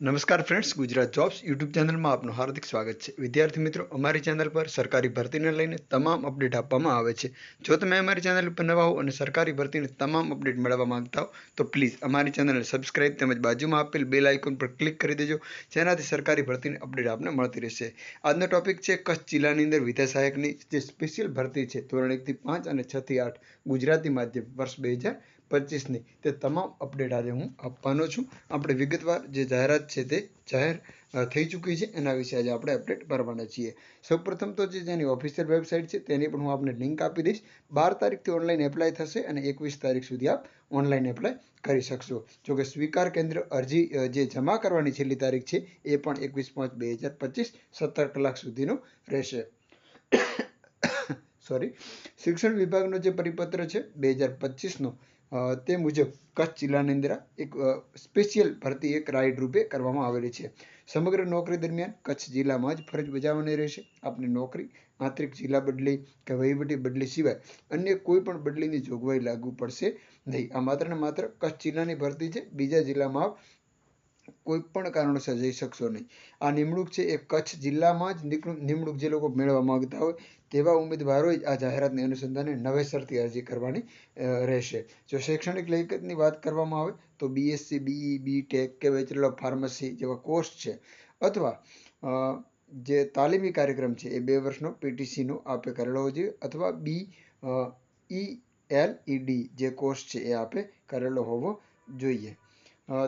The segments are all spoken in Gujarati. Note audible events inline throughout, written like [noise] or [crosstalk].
નમસ્કાર ફ્રેન્ડ્સ ગુજરાત જોબ્સ યુટ્યુબ ચેનલમાં આપનું હાર્દિક સ્વાગત છે. વિદ્યાર્થી મિત્રો, અમારી ચેનલ પર સરકારી ભરતીને લઈને તમામ અપડેટ આપવામાં આવે છે. જો તમે અમારી ચેનલ પર નવા હો અને સરકારી ભરતીની તમામ અપડેટ મેળવવા માંગતા હો, તો પ્લીઝ અમારી ચેનલને સબસ્ક્રાઇબ તેમજ બાજુમાં આપેલ બેલ આઇકોન પર ક્લિક કરી દેજો, જેનાથી સરકારી ભરતીની અપડેટ આપને મળતી રહેશે. આજનો ટોપિક છે, કચ્છ જિલ્લાની અંદર વિધા સહાયકની જે સ્પેશિયલ ભરતી છે, ધોરણ એકથી પાંચ અને છથી આઠ ગુજરાતી માધ્યમ વર્ષ બે હજાર પચીસની તે તમામ અપડેટ આજે હું આપવાનો છું. આપણે વિગતવાર જે જાહેરાત છે તે જાહેર થઈ ચૂકી છે. એના વિશે આજે આપણે અપડેટ કરવાના છીએ. સૌપ્રથમ તો જે જેની ઓફિશિયલ વેબસાઇટ છે તેની પણ હું આપને લિંક આપી દઈશ. બાર તારીખથી ઓનલાઈન એપ્લાય થશે અને એકવીસ તારીખ સુધી આપ ઓનલાઈન એપ્લાય કરી શકશો. જો કે સ્વીકાર કેન્દ્ર અરજી જે જમા કરવાની છેલ્લી તારીખ છે, એ પણ એકવીસ પાંચ બે હજાર પચીસ, સત્તર કલાક સુધીનો રહેશે. [coughs] સોરી શિક્ષણ વિભાગનો જે પરિપત્ર છે, બે હજાર પચીસનો તે મુજબ કચ્છ જિલ્લાની અંદર એક સ્પેશિયલ ભરતી એક રાઇડ રૂપે કરવામાં આવેલી છે. સમગ્ર નોકરી દરમિયાન કચ્છ જિલ્લામાં જ ફરજ બજાવવાની રહેશે. આપની નોકરી આંતરિક જિલ્લા બદલી કે વહીવટી બદલી સિવાય અન્ય કોઈ પણ બદલીની જોગવાઈ લાગુ પડશે નહીં. આ માત્ર ને માત્ર કચ્છ જિલ્લાની ભરતી છે. બીજા જિલ્લામાં કોઈ પણ કારણોસર જઈ શકશો નહીં. આ નિમણૂક છે એ કચ્છ જિલ્લામાં જ નિમણૂક જે લોકો મેળવવા માંગતા હોય તેવા ઉમેદવારોએ જ આ જાહેરાતની અનુસંધાને નવેસરથી અરજી કરવાની રહેશે. જો શૈક્ષણિક લાયકાતની વાત કરવામાં આવે તો બીએસસી બીઈ બી ટેક કે બેચલર ઓફ ફાર્મસી જેવા કોર્સ છે અથવા જે તાલીમી કાર્યક્રમ છે એ બે વર્ષનો પીટીસીનો આપે કરેલો હોવો જોઈએ અથવા બી ઈ એલ ડી જે કોર્સ છે એ આપે કરેલો હોવો જોઈએ.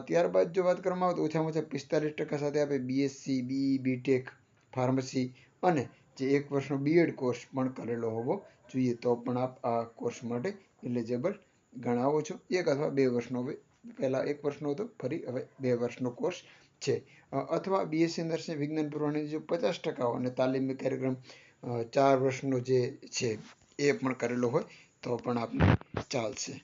ત્યારબાદ જો વાત કરવામાં આવે તો ઓછામાં ઓછા પિસ્તાલીસ ટકા સાથે આપણે બીએસસી બીઈ બીટેક ફાર્મસી અને જે એક વર્ષનો બીએડ કોર્સ પણ કરેલો હોવો જોઈએ તો પણ આપ આ કોર્સ માટે એલિજેબલ ગણાવો છો. એક અથવા બે વર્ષનો પહેલાં એક વર્ષનો હતો, ફરી હવે બે વર્ષનો કોર્સ છે. અથવા બીએસસી નર્સિંગ વિજ્ઞાન પુરવણી જો પચાસ ટકા અને તાલીમી કાર્યક્રમ ચાર વર્ષનો જે છે, એ પણ કરેલો હોય તો પણ આપને ચાલશે.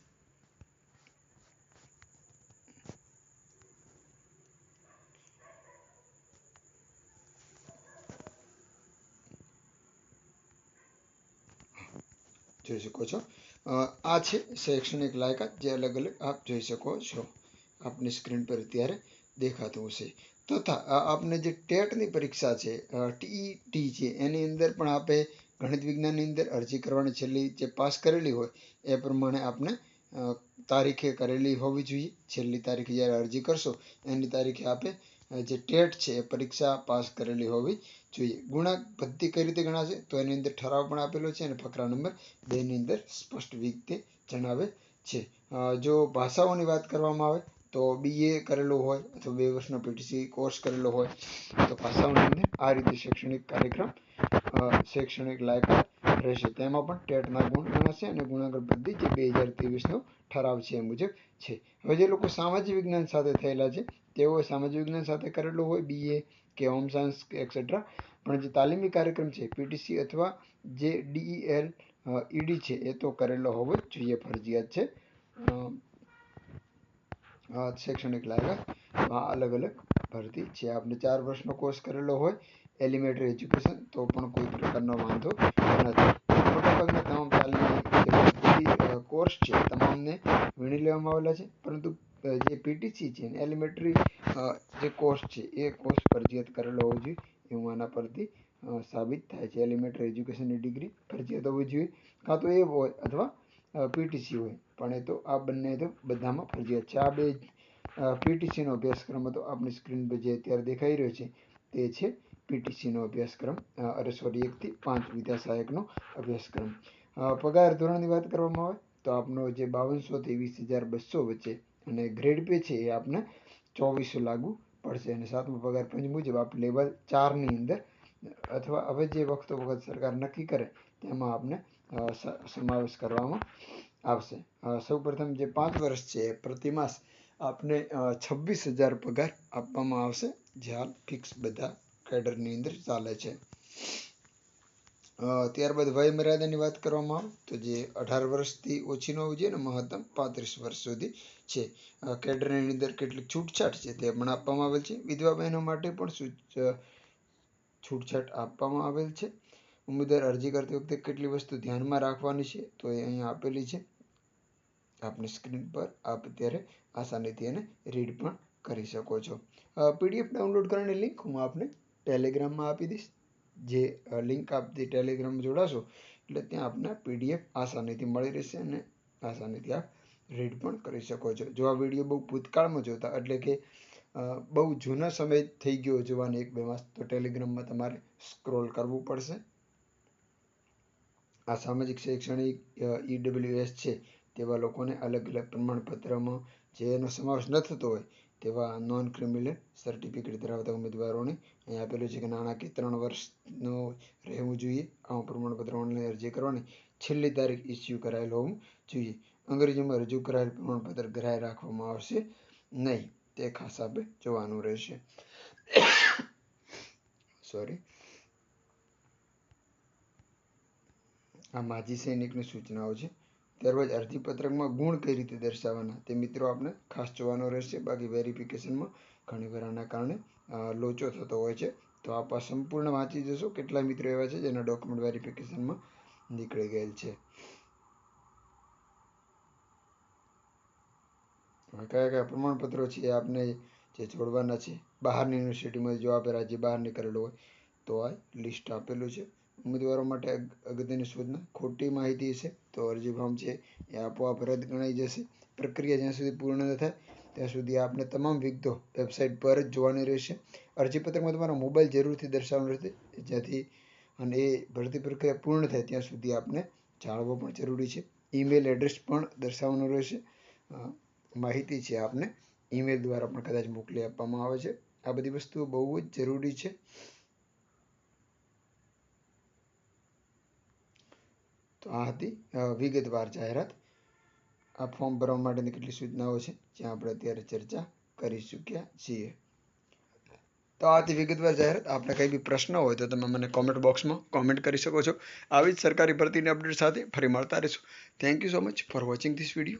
જોઈ શકો છો. આ છે શૈક્ષણિક લાયકાત જે અલગ અલગ આપ જોઈ શકો છો. આપની સ્ક્રીન પર અત્યારે દેખાતું હશે. તથા આપને જે ટેટની પરીક્ષા છે ટીઈટી છે, એની અંદર પણ આપે ગણિત વિજ્ઞાનની અંદર અરજી કરવાની છેલ્લી જે પાસ કરેલી હોય, એ પ્રમાણે આપને તારીખે કરેલી હોવી જોઈએ. છેલ્લી તારીખે જ્યારે અરજી કરશો, એની તારીખે આપે જે ટેટ છે એ પરીક્ષા પાસ કરેલી હોવી જોઈએ. ગુણાંક બધી કઈ રીતે ગણાશે? તો એની અંદર ઠરાવ પણ આપેલો છે અને ફકરા નંબર બેની અંદર સ્પષ્ટ રીતે જણાવે છે. જો ભાષાઓની વાત કરવામાં આવે તો બીએ કરેલું હોય અથવા બે વર્ષનો પીટીસી કોર્સ કરેલો હોય તો ભાષાઓની અંદર આ રીતે શૈક્ષણિક કાર્યક્રમ શૈક્ષણિક લાયકાત રહેશે તેમાં પણ ટેટના ગુણ ગણાશે અને ગુણાકાર પદ્ધતિ જે બે હજાર ત્રેવીસનો ઠરાવ છે એ મુજબ છે. હવે જે લોકો સામાજિક વિજ્ઞાન સાથે થયેલા છે તેઓ સામાજિક વિજ્ઞાન સાથે કરેલું હોય બીએ કે હોમ સાયન્સ એક્સેટ્રા પણ જે તાલીમી કાર્યક્રમ છે પીટીસી અથવા જે ડીઈએલ ઈડી છે, એ તો કરેલો હોવો જ જોઈએ, ફરજિયાત છે. શૈક્ષણિક લાયકાતમાં અલગ અલગ ભરતી છે. આપણે ચાર વર્ષનો કોર્સ કરેલો હોય, એલિમેન્ટરી એજ્યુકેશન, તો પણ કોઈ પ્રકારનો વાંધો નથી. મોટાભાગના તમામ તાલીમી કોર્સ છે, તમામને વીણી લેવામાં આવેલા છે. પરંતુ જે પીટીસી છે એલિમેન્ટરી જે કોર્સ છે, એ કોર્સ ફરજિયાત કરેલો હોવો જોઈએ. એવું આના પરથી સાબિત થાય છે. એલિમેન્ટરી એજ્યુકેશનની ડિગ્રી ફરજિયાત હોવી જોઈએ. કાં તો એ હોય અથવા પીટીસી હોય. પણ એ તો આ બંને તો બધામાં ફરજિયાત છે. આ બે પીટીસીનો અભ્યાસક્રમ હતો. આપણી સ્ક્રીન પર જે અત્યારે દેખાઈ રહ્યો છે, તે છે. પીટીસીનો અભ્યાસક્રમ અરે સોરી એકથી પાંચ વિદ્યા સહાયકનો અભ્યાસક્રમ. પગાર ધોરણની વાત કરવામાં આવે તો આપનો જે બાવનસોથી વીસ હજાર બસો વચ્ચે અને ગ્રેડ પે છે એ આપને ચોવીસો લાગુ પડશે અને સાતમો પગાર પંચ મુજબ આપ લેવલ ચારની અંદર, અથવા હવે જે વખતો વખત સરકાર નક્કી કરે તેમાં આપને સમાવેશ કરવામાં આવશે. સૌપ્રથમ જે પાંચ વર્ષ છે એ પ્રતિ આપને છવ્વીસ હજાર પગાર આપવામાં આવશે. જે હાલ ફિક્સ બધા કેડરની અંદર ચાલે છે. ત્યારબાદ વય મર્યાદાની વાત કરવામાં આવે તો જે અઢાર વર્ષથી ઓછી ન હોવી જોઈએ મહત્તમ પાંત્રીસ વર્ષ સુધી છે. કેડરની અંદર કેટલીક છૂટછાટ છે તે પણ આપવામાં આવેલ છે. વિધવા બહેનો માટે પણ છૂટછાટ આપવામાં આવેલ છે. ઉમેદવાર અરજી કરતી વખતે કેટલી વસ્તુ ધ્યાનમાં રાખવાની છે તો એ અહીંયા આપેલી છે. આપની સ્ક્રીન પર આપ અત્યારે આસાનીથી એને રીડ પણ કરી શકો છો. પીડીએફ ડાઉનલોડ કરવાની લિંક હું આપને ટેલિગ્રામમાં આપી દઈશ. જે લિંક આપતી ટેલિગ્રામ જોડાશો, એટલે ત્યાં આપને પીડીએફ આસાનીથી મળી રહેશે અને આસાનીથી આપ રીડ પણ કરી શકો છો. જો આ વીડિયો બહુ ભૂતકાળમાં જોતા, એટલે કે બહુ જૂના સમય થઈ ગયો જોવાનો એક બે માસ, તો ટેલિગ્રામમાં તમારે સ્ક્રોલ કરવું પડશે. આ સામાજિક, શૈક્ષણિક ઈડબ્લ્યુએસ છે, તેવા લોકોને અલગ અલગ પ્રમાણપત્રમાં જેનો સમાવેશ ન થતો હોય તેવા નોન ક્રિમિનલ સર્ટિફિકેટ ધરાવતા ઉમેદવારોને અહીં આપેલું છે કે નાણાકીય ત્રણ વર્ષનો રહેવું જોઈએ. આવું પ્રમાણપત્ર ઓનલાઈન અરજી કરવાની છેલ્લી તારીખ ઇસ્યુ કરાયેલ હોવું જોઈએ. અંગ્રેજીમાં રજૂ કરાયેલ પ્રમાણપત્ર ગ્રાહ્ય રાખવામાં આવશે નહીં. તે ખાસ આપણે જોવાનું રહેશે. સોરી આ માજી સૈનિકની સૂચનાઓ છે. ત્યારબાદ અરજીપત્રકમાં ગુણ કઈ રીતે દર્શાવવાના તે મિત્રો આપણે ખાસ જોવાનો રહેશે. બાકી વેરિફિકેશનમાં ઘણીવાર આના કારણે લોચો થતો હોય છે. તો આપ સંપૂર્ણ વાંચી જશો. કેટલા મિત્રો એવા છે જેના ડોક્યુમેન્ટ વેરિફિકેશનમાં નીકળી ગયેલ છે. કયા કયા પ્રમાણપત્રો છે આપને જે જોડવાના છે? બહારની યુનિવર્સિટીમાં જો આપણે રાજ્ય બહાર નીકળેલો હોય તો આ લિસ્ટ આપેલું છે. ઉમેદવારો માટે અગત્યની સૂચના ખોટી માહિતી છે તો અરજી ફોર્મ છે એ આપોઆપ રદ ગણાઈ જશે. પ્રક્રિયા જ્યાં સુધી પૂર્ણ ન થાય, ત્યાં સુધી આપને તમામ વિગતો વેબસાઇટ પર જ જોવાની રહેશે. અરજીપત્રકમાં તમારો મોબાઈલ જરૂરથી દર્શાવવાનો રહેશે જ્યાંથી અને એ ભરતી પ્રક્રિયા પૂર્ણ થાય ત્યાં સુધી આપને જાણવો પણ જરૂરી છે. ઈમેલ એડ્રેસ પણ દર્શાવવાનું રહેશે. માહિતી છે આપને ઈમેલ દ્વારા પણ કદાચ મોકલી આપવામાં આવે છે. આ બધી વસ્તુઓ બહુ જ જરૂરી છે. તો આ હતી વિગતવાર જાહેરાત. આ ફોર્મ ભરવા માટેની કેટલી સૂચનાઓ છે, જ્યાં આપણે અત્યારે ચર્ચા કરી ચૂક્યા છીએ. તો આથી વિગતવાર જાહેરાત. આપણે કંઈ બી પ્રશ્ન હોય તો તમે મને કોમેન્ટ બોક્સમાં કોમેન્ટ કરી શકો છો. આવી જ સરકારી ભરતીની અપડેટ સાથે ફરી મળતા રહીશું. Thank you so much for watching this video